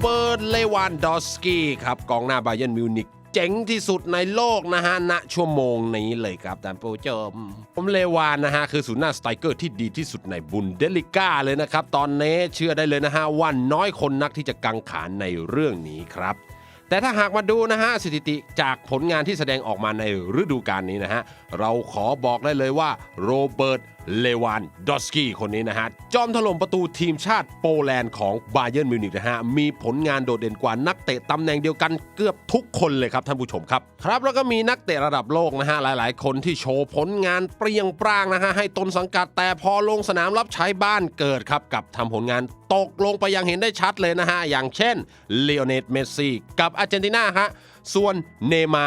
เบิร์ต เลวานดอสกี้ครับกองหน้าบาเยนมิวนิกเจ๋งที่สุดในโลกนะฮะณชั่วโมงนี้เลยครับท่านผู้ชมผมเลวานนะฮะคือศูนย์หน้าสไตรเกอร์ที่ดีที่สุดในบุนเดลิก้าเลยนะครับ ตอนนี้เชื่อได้เลยนะฮะว่าน้อยคนนักที่จะกังขาในเรื่องนี้ครับ แต่ถ้าหากมาดูนะฮะสถิติจากผลงานที่แสดงออกมาในฤดูกาลนี้นะฮะเราขอบอกได้เลยว่าโรเบิร์ต เลวานดอสกี้คนนี้นะฮะ จอมถล่มประตูทีมชาติโปแลนด์ของบาเยิร์นมิวนิกนะฮะ มีผลงานโดดเด่นกว่านักเตะตำแหน่งเดียวกันเกือบทุกคนเลยครับท่านผู้ชมครับ ครับแล้วก็มีนักเตะระดับโลกนะฮะ หลายๆ คนที่โชว์ผลงานเปรียงปร้างนะฮะ ให้ตนสังกัดแต่พอลงสนามรับใช้บ้านเกิดครับ กับทำผลงานตกลงไปย่างเห็นได้ชัดเลยนะฮะ อย่างเช่นเลโอเนตเมสซี่กับอาร์เจนตินาฮะส่วนเนมา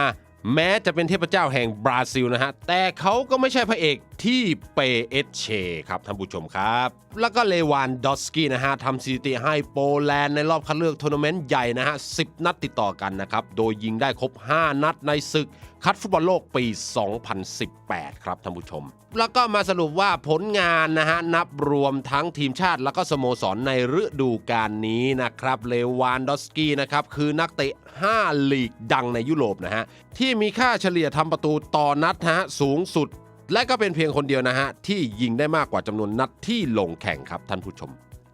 แม้จะเป็นเทพเจ้าแห่งบราซิลนะฮะ แต่เขาก็ไม่ใช่พระเอกที่เปเอชเชครับท่านผู้ชมครับ แล้วก็เลวานดอสกี้นะฮะทำสถิติให้โปแลนด์ในรอบคัดเลือกทัวร์นาเมนต์ใหญ่นะฮะ 10 นัดติดต่อกันนะครับ โดยยิงได้ครบ 5 นัดในศึกคัดฟุตบอลโลกปี 2018 ครับท่านผู้ชม แล้วก็มาสรุปว่าผลงานนะฮะ นับรวมทั้งทีมชาติแล้วก็สโมสรในฤดูกาลนี้นะครับ เลวานดอสกี้นะครับ คือนักเตะ 5 ลีกดังในยุโรปนะฮะ ที่มีค่าเฉลี่ยทำประตูต่อนัดฮะ สูงสุด และก็เป็นเพียงคนเดียวนะฮะ ที่ยิงได้มากกว่าจำนวนนัดที่ลงแข่งครับท่านผู้ชม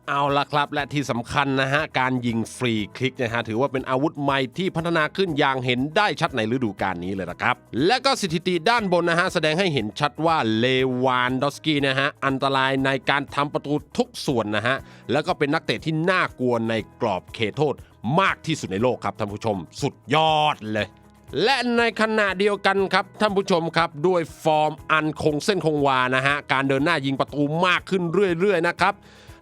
เอาละครับ และที่สำคัญนะฮะ การยิงฟรีคลิกนะฮะ ถือว่าเป็นอาวุธใหม่ที่พัฒนาขึ้นอย่างเห็นได้ชัดในฤดูกาลนี้เลยนะครับ และก็สถิติด้านบนนะฮะ แสดงให้เห็นชัดว่าเลวานดอสกี้นะฮะ อันตรายในการทำประตูทุกส่วนนะฮะ แล้วก็เป็นนักเตะที่น่ากลัวในกรอบเขตโทษมากที่สุดในโลกครับท่านผู้ชม สุดยอดเลยและในขณะเดียวกันครับท่านผู้ชมครับ ด้วยฟอร์มอันคงเส้นคงวานะฮะ การเดินหน้ายิงประตูมากขึ้นเรื่อยๆนะครับ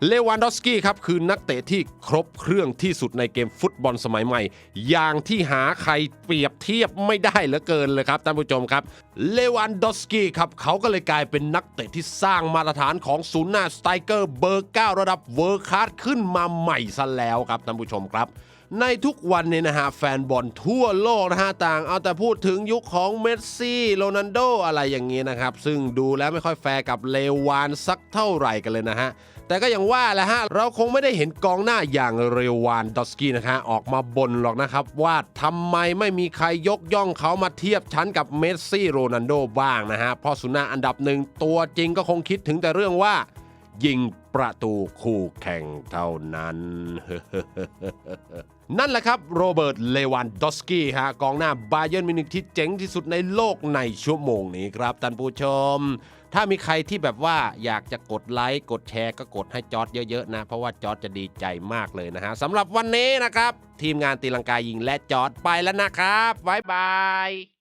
เลวานดอสกี้ครับคือนักเตะที่ครบเครื่องที่สุดในเกมฟุตบอลสมัยใหม่ อย่างที่หาใครเปรียบเทียบไม่ได้เหลือเกินเลยครับท่านผู้ชมครับเลวานดอสกี้ครับเขาก็เลยกลายเป็นนักเตะที่สร้างมาตรฐานของศูนย์หน้าสไตรเกอร์เบอร์9ระดับเวอร์คลาสขึ้นมาใหม่ซะแล้วครับท่านผู้ชมครับในทุกวันเนี่ยนะฮะแฟนบอลทั่วโลกนะฮะต่างเอาแต่พูดถึงยุคของเมสซี่โรนัลโดอะไรอย่างนี้นะครับ ซึ่งดูแล้วไม่ค่อยแฟร์กับเลวานสักเท่าไหร่กันเลยนะฮะ แต่ก็อย่างว่าแหละฮะ เราคงไม่ได้เห็นกองหน้าอย่างเรวานดอสกี้นะฮะ ออกมาบ่นหรอกนะครับ ว่าทำไมไม่มีใครยกย่องเขามาเทียบชั้นกับเมสซี่โรนันโดบ้างนะฮะเพราะสุนาอันดับหนึ่งตัวจริงก็คงคิดถึงแต่เรื่องว่า ยิงประตูคู่แข่งเท่านั้น นั่นแหละครับโรเบิร์ต เลวานดอสกี้ฮะกองหน้าบาเยิร์นมิวนิกที่เจ๋งที่สุดในโลกในชั่วโมงนี้ครับท่านผู้ชม ถ้ามีใครที่แบบว่าอยากจะกดไลค์ กดแชร์ก็กดให้จอร์ดเยอะๆนะ เพราะว่าจอร์ดจะดีใจมากเลยนะฮะสำหรับวันนี้นะครับ ทีมงานตีลังกายิงและจอร์ดไปแล้วนะครับบ๊ายบาย